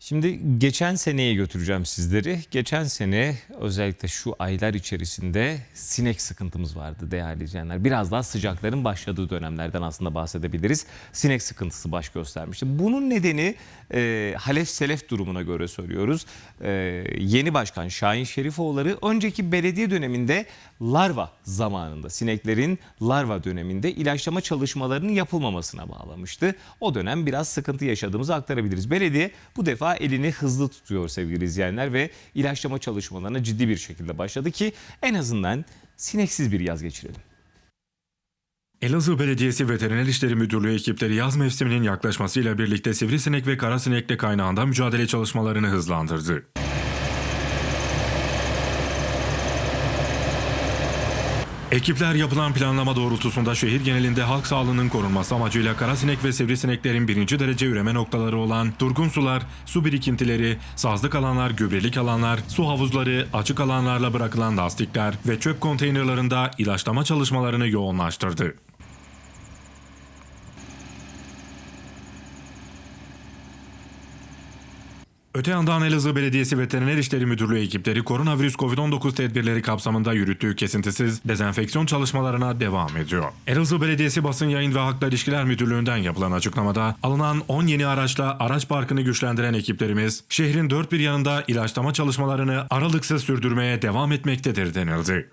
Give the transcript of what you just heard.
Şimdi geçen seneye götüreceğim sizleri. Geçen sene özellikle şu aylar içerisinde sinek sıkıntımız vardı değerli izleyenler. Biraz daha sıcakların başladığı dönemlerden aslında bahsedebiliriz. Sinek sıkıntısı baş göstermişti. Bunun nedeni e, Halef Selef durumuna göre söylüyoruz. E, yeni başkan Şahin Şerifoğulları önceki belediye döneminde larva zamanında sineklerin larva döneminde ilaçlama çalışmalarının yapılmamasına bağlamıştı. O dönem biraz sıkıntı yaşadığımızı aktarabiliriz. Belediye bu defa elini hızlı tutuyor sevgili izleyenler ve ilaçlama çalışmalarına ciddi bir şekilde başladı ki en azından sineksiz bir yaz geçirelim. Elazığ Belediyesi Veteriner İşleri Müdürlüğü ekipleri yaz mevsiminin yaklaşmasıyla birlikte sivrisinek ve karasinekle kaynağında mücadele çalışmalarını hızlandırdı. Ekipler yapılan planlama doğrultusunda şehir genelinde halk sağlığının korunması amacıyla karasinek ve sivrisineklerin birinci derece üreme noktaları olan durgun sular, su birikintileri, sazlık alanlar, gübrelik alanlar, su havuzları, açık alanlarla bırakılan lastikler ve çöp konteynerlarında ilaçlama çalışmalarını yoğunlaştırdı. Öte yandan Elazığ Belediyesi Veteriner İşleri Müdürlüğü ekipleri koronavirüs COVID-19 tedbirleri kapsamında yürüttüğü kesintisiz dezenfeksiyon çalışmalarına devam ediyor. Elazığ Belediyesi Basın Yayın ve Halkla İlişkiler Müdürlüğü'nden yapılan açıklamada alınan 10 yeni araçla araç parkını güçlendiren ekiplerimiz şehrin dört bir yanında ilaçlama çalışmalarını aralıksız sürdürmeye devam etmektedir denildi.